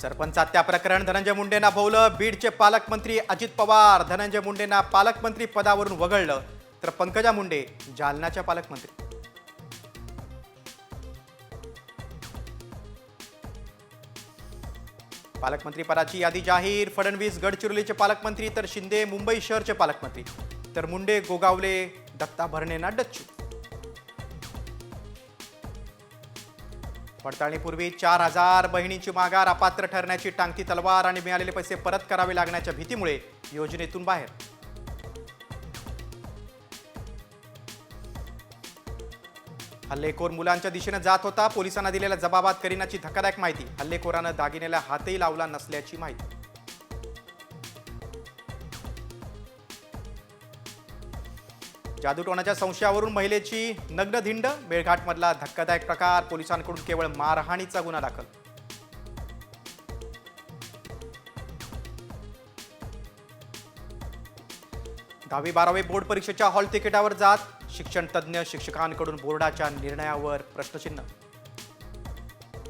सरपंच हत्या प्रकरण. धनंजय मुंडेंना भोवलं बीडचे पालकमंत्री अजित पवार. धनंजय मुंडेंना पालकमंत्री पदावरून वगळलं. तर पंकजा मुंडे जालनाच्या पालकमंत्री. पालकमंत्री पदाची यादी जाहीर. फडणवीस गडचिरोलीचे पालकमंत्री तर शिंदे मुंबई शहरचे पालकमंत्री. तर मुंडे गोगावले दत्ता भरणेंना डच्चू. पडताळणीपूर्वी चार हजार बहिणींची माघार अपात्र ठरण्याची टांगती तलवार आणि मिळालेले पैसे परत करावे लागण्याच्या भीतीमुळे योजनेतून बाहेर. हल्लेखोर मुलांच्या दिशेनं जात होता. पोलिसांना दिलेल्या जबाबात करीनाची धक्कादायक माहिती. हल्लेखोरानं दागिनेला हातही लावला नसल्याची माहिती. जादूटोणाच्या संशयावरून महिलेची नग्नधिंड मेळघाटमधला धक्कादायक प्रकार पोलिसांकडून केवळ मारहाणीचा गुन्हा दाखल. दहावी बारावी बोर्ड परीक्षेच्या हॉल तिकिटावर जात शिक्षण तज्ज्ञ शिक्षकांकडून बोर्डाच्या निर्णयावर प्रश्नचिन्ह.